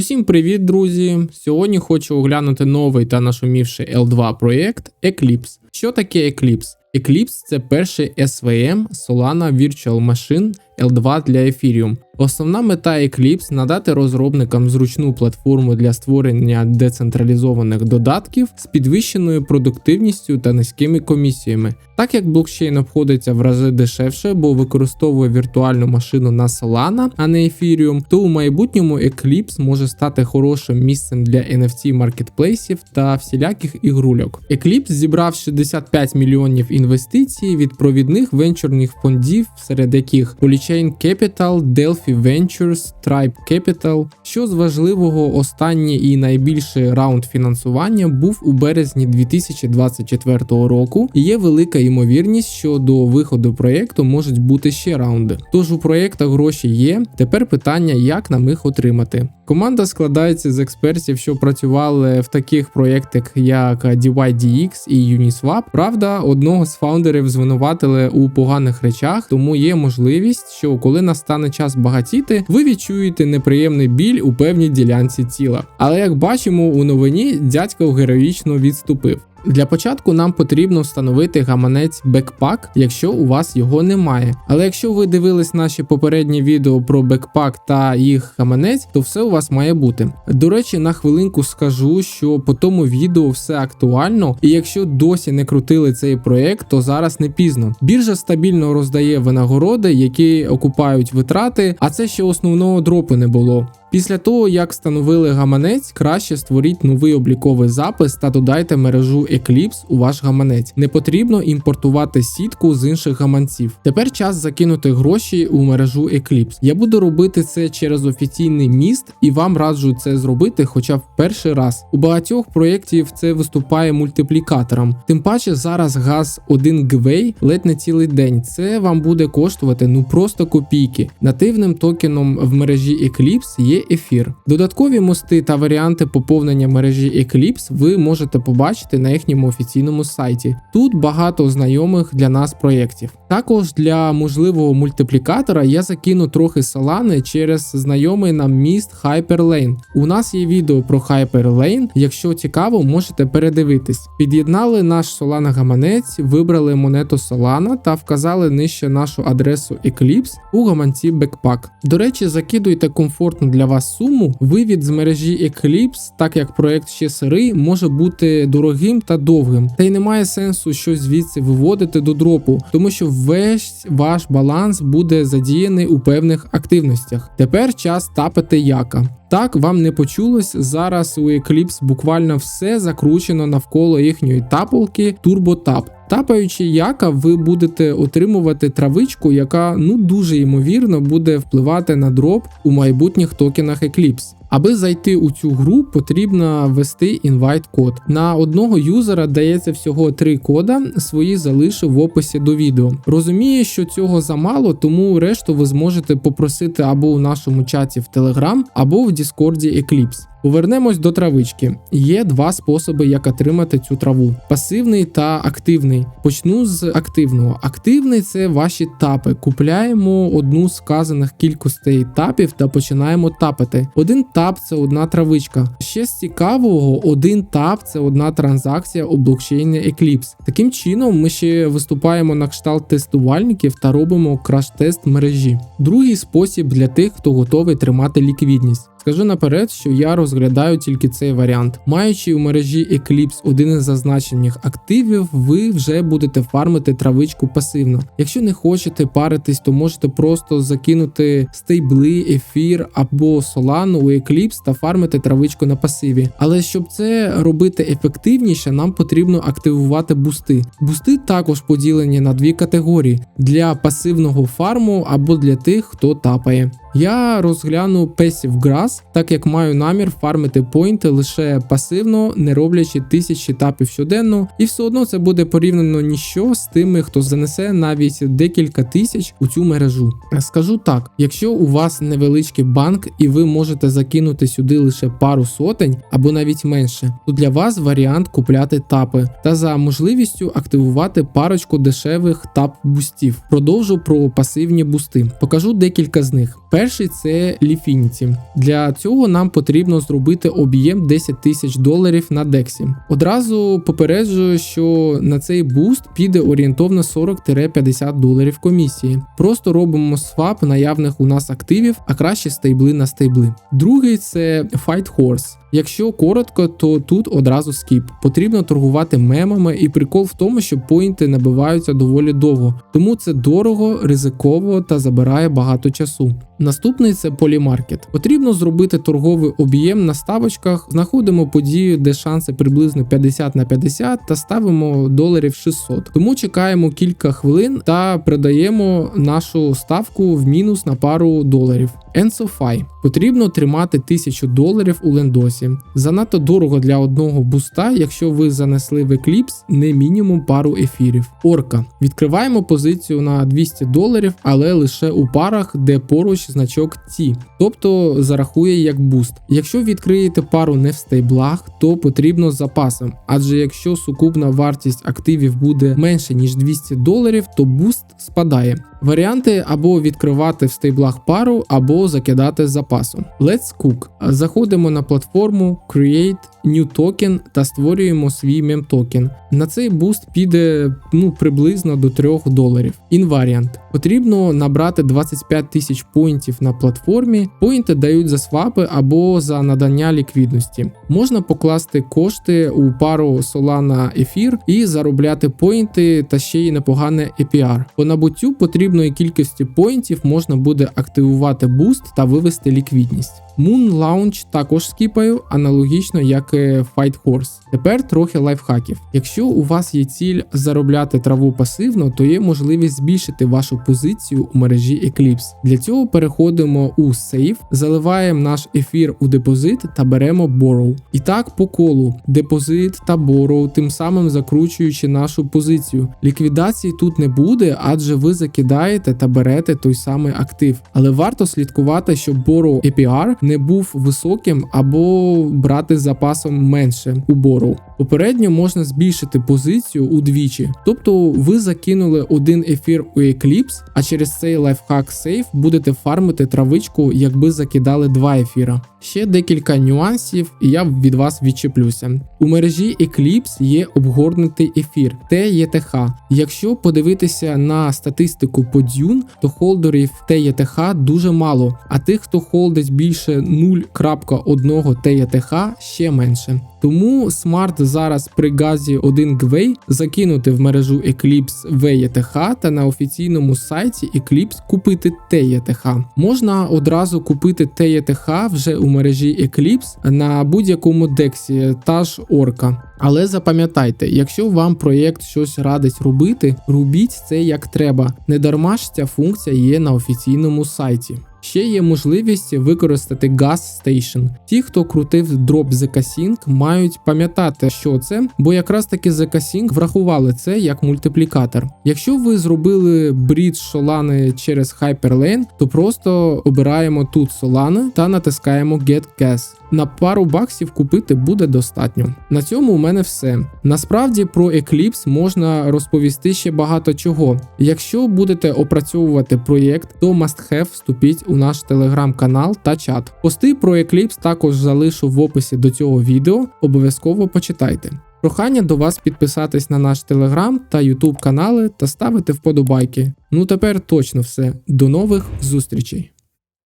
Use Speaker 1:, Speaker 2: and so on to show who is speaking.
Speaker 1: Усім привіт, друзі! Сьогодні хочу оглянути новий та нашумівший L2 проєкт Eclipse. Що таке Eclipse? Eclipse – це перший SVM Solana Virtual Machine L2 для Ethereum. Основна мета Eclipse надати розробникам зручну платформу для створення децентралізованих додатків з підвищеною продуктивністю та низькими комісіями. Так як блокчейн обходиться в рази дешевше, бо використовує віртуальну машину на Solana, а не Ethereum, то у майбутньому Eclipse може стати хорошим місцем для NFT маркетплейсів та всіляких ігрульок. Eclipse зібрав 65 мільйонів інвестицій від провідних венчурних фондів, серед яких Polychain Capital, Delphi Ventures, Tribe Capital. Що з важливого, останній і найбільший раунд фінансування був у березні 2024 року. І є велика ймовірність, що до виходу проєкту можуть бути ще раунди. Тож у проєктах гроші є. Тепер питання, як нам їх отримати. Команда складається з експертів, що працювали в таких проєктах, як DYDX і Uniswap. Правда, одного з фаундерів звинуватили у поганих речах, тому є можливість, що коли настане час багатіти, ви відчуєте неприємний біль у певній ділянці тіла. Але як бачимо у новині, дядько героїчно відступив. Для початку нам потрібно встановити гаманець Backpack, якщо у вас його немає. Але якщо ви дивились наші попередні відео про Backpack та їх гаманець, то все у вас має бути. До речі, на хвилинку скажу, що по тому відео все актуально, і якщо досі не крутили цей проект, то зараз не пізно. Біржа стабільно роздає винагороди, які окупають витрати, а це ще основного дропу не було. Після того, як встановили гаманець, краще створіть новий обліковий запис та додайте мережу Eclipse у ваш гаманець. Не потрібно імпортувати сітку з інших гаманців. Тепер час закинути гроші у мережу Eclipse. Я буду робити це через офіційний міст і вам раджу це зробити хоча б перший раз. У багатьох проєктів це виступає мультиплікатором. Тим паче зараз газ 1 гвей ледь не цілий день. Це вам буде коштувати ну просто копійки. Нативним токеном в мережі Eclipse є ефір. Додаткові мости та варіанти поповнення мережі Eclipse ви можете побачити на їхньому офіційному сайті. Тут багато знайомих для нас проєктів. Також для можливого мультиплікатора я закину трохи салани через знайомий нам міст Hyperlane. У нас є відео про Hyperlane, якщо цікаво, можете передивитись. Під'єднали наш Solana гаманець, вибрали монету Solana та вказали нижче нашу адресу Eclipse у гаманці Backpack. До речі, закидуйте комфортну для вас суму. Вивід з мережі Eclipse, так як проект ще сирий, може бути дорогим та довгим. Та й немає сенсу щось звідси виводити до дропу, тому що весь ваш баланс буде задіяний у певних активностях. Тепер час тапити яка. Так, вам не почулось, зараз у Eclipse буквально все закручено навколо їхньої тапалки TurboTap. Тапаючи яка, ви будете отримувати травичку, яка ну дуже ймовірно буде впливати на дроп у майбутніх токенах Eclipse. Аби зайти у цю гру, потрібно ввести інвайт код. На одного юзера дається всього три кода, свої залишив в описі до відео. Розумію, що цього замало, тому решту ви зможете попросити або у нашому чаті в Telegram, або в Діскорді Eclipse. Повернемось до травички. Є два способи, як отримати цю траву: пасивний та активний. Почну з активного. Активний це ваші тапи. Купляємо одну з вказаних кількостей тапів та починаємо тапати. Один тап це одна травичка. Ще з цікавого, один тап це одна транзакція у блокчейні Eclipse. Таким чином, ми ще виступаємо на кшталт тестувальників та робимо краш-тест мережі. Другий спосіб для тих, хто готовий тримати ліквідність. Скажу наперед, що я розглядаю тільки цей варіант. Маючи у мережі Eclipse один із зазначених активів, ви вже будете фармити травичку пасивно. Якщо не хочете паритись, то можете просто закинути стейбли, ефір або солану у Eclipse та фармити травичку на пасиві. Але щоб це робити ефективніше, нам потрібно активувати бусти. Бусти також поділені на дві категорії: для пасивного фарму або для тих, хто тапає. Я розгляну Passive Grass, так як маю намір фармити поінти лише пасивно, не роблячи тисячі тапів щоденно, і все одно це буде порівняно ніщо з тими, хто занесе навіть декілька тисяч у цю мережу. Скажу так: якщо у вас невеличкий банк і ви можете закинути сюди лише пару сотень або навіть менше, то для вас варіант купляти тапи та за можливістю активувати парочку дешевих тап бустів. Продовжу про пасивні бусти. Покажу декілька з них. Перший це Ліфініті. Для цього нам потрібно зробити об'єм 10 тисяч доларів на Дексі. Одразу попереджую, що на цей буст піде орієнтовно 40-50 доларів комісії. Просто робимо свап наявних у нас активів, а краще стейбли на стейбли. Другий це Fight Horse. Якщо коротко, то тут одразу скіп. Потрібно торгувати мемами, і прикол в тому, що поінти набиваються доволі довго, тому це дорого, ризиково та забирає багато часу. Наступний це полімаркет. Потрібно зробити торговий об'єм на ставочках, знаходимо подію, де шанси приблизно 50 на 50 та ставимо доларів 600. Тому чекаємо кілька хвилин та продаємо нашу ставку в мінус на пару доларів. EnsoFi. Потрібно тримати 1000 доларів у лендосі. Занадто дорого для одного буста, якщо ви занесли в Eclipse не мінімум пару ефірів. Орка. Відкриваємо позицію на 200 доларів, але лише у парах, де поруч значок Ці, тобто зарахує як буст. Якщо відкриєте пару не в стейблах, то потрібно з запасом, адже якщо сукупна вартість активів буде менше ніж 200 доларів, то буст спадає. Варіанти або відкривати в стейблах пару, або закидати з запасу. Let's Cook. Заходимо на платформу Create New Token та створюємо свій мем-токен. На цей буст піде ну, приблизно до 3 доларів. Invariant. Потрібно набрати 25 тисяч поінтів на платформі. Поінти дають за свапи або за надання ліквідності. Можна покласти кошти у пару Solana ефір і заробляти поінти та ще й непогане APR. По набуттю потрібної кількості поінтів можна буде активувати буст та вивести ліквідність. Moon Launch також скіпаю, аналогічно як Fight Horse. Тепер трохи лайфхаків. Якщо у вас є ціль заробляти траву пасивно, то є можливість збільшити вашу позицію у мережі Eclipse. Для цього переходимо у Save, заливаємо наш ефір у депозит та беремо Borrow. І так по колу депозит та Borrow, тим самим закручуючи нашу позицію. Ліквідації тут не буде, адже ви закидаєте та берете той самий актив. Але варто слідкувати, щоб Borrow APR не був високим або брати запасом менше у Borrow. Попередньо можна збільшити позицію удвічі, тобто ви закинули один ефір у Eclipse, а через цей лайфхак сейф будете фармити травичку, якби закидали два ефіра. Ще декілька нюансів, і я від вас відчеплюся. У мережі Eclipse є обгорнутий ефір TETH. Якщо подивитися на статистику по Dune, то холдерів TETH дуже мало, а тих, хто холдить більше 0.1 TETH, ще менше. Тому смарт зараз при газі 1 Gwei закинути в мережу Eclipse VETH та на офіційному сайті Eclipse купити TETH. Можна одразу купити TETH вже у мережі Eclipse на будь-якому дексі, та ж орка. Але запам'ятайте, якщо вам проєкт щось радить робити, робіть це як треба. Не дарма ж ця функція є на офіційному сайті. Ще є можливість використати Gas Station. Ті, хто крутив дроп ZK-Sync, мають пам'ятати, що це, бо якраз таки ZK-Sync врахували це як мультиплікатор. Якщо ви зробили брід Solana через Hyperlane, то просто обираємо тут Solana та натискаємо Get Gas. На пару баксів купити буде достатньо. На цьому у мене все. Насправді про Eclipse можна розповісти ще багато чого. Якщо будете опрацьовувати проєкт, то must have вступіть у наш телеграм-канал та чат. Пости про Eclipse також залишу в описі до цього відео, обов'язково почитайте. Прохання до вас підписатись на наш телеграм та ютуб канали та ставити вподобайки. Ну тепер точно все. До нових зустрічей!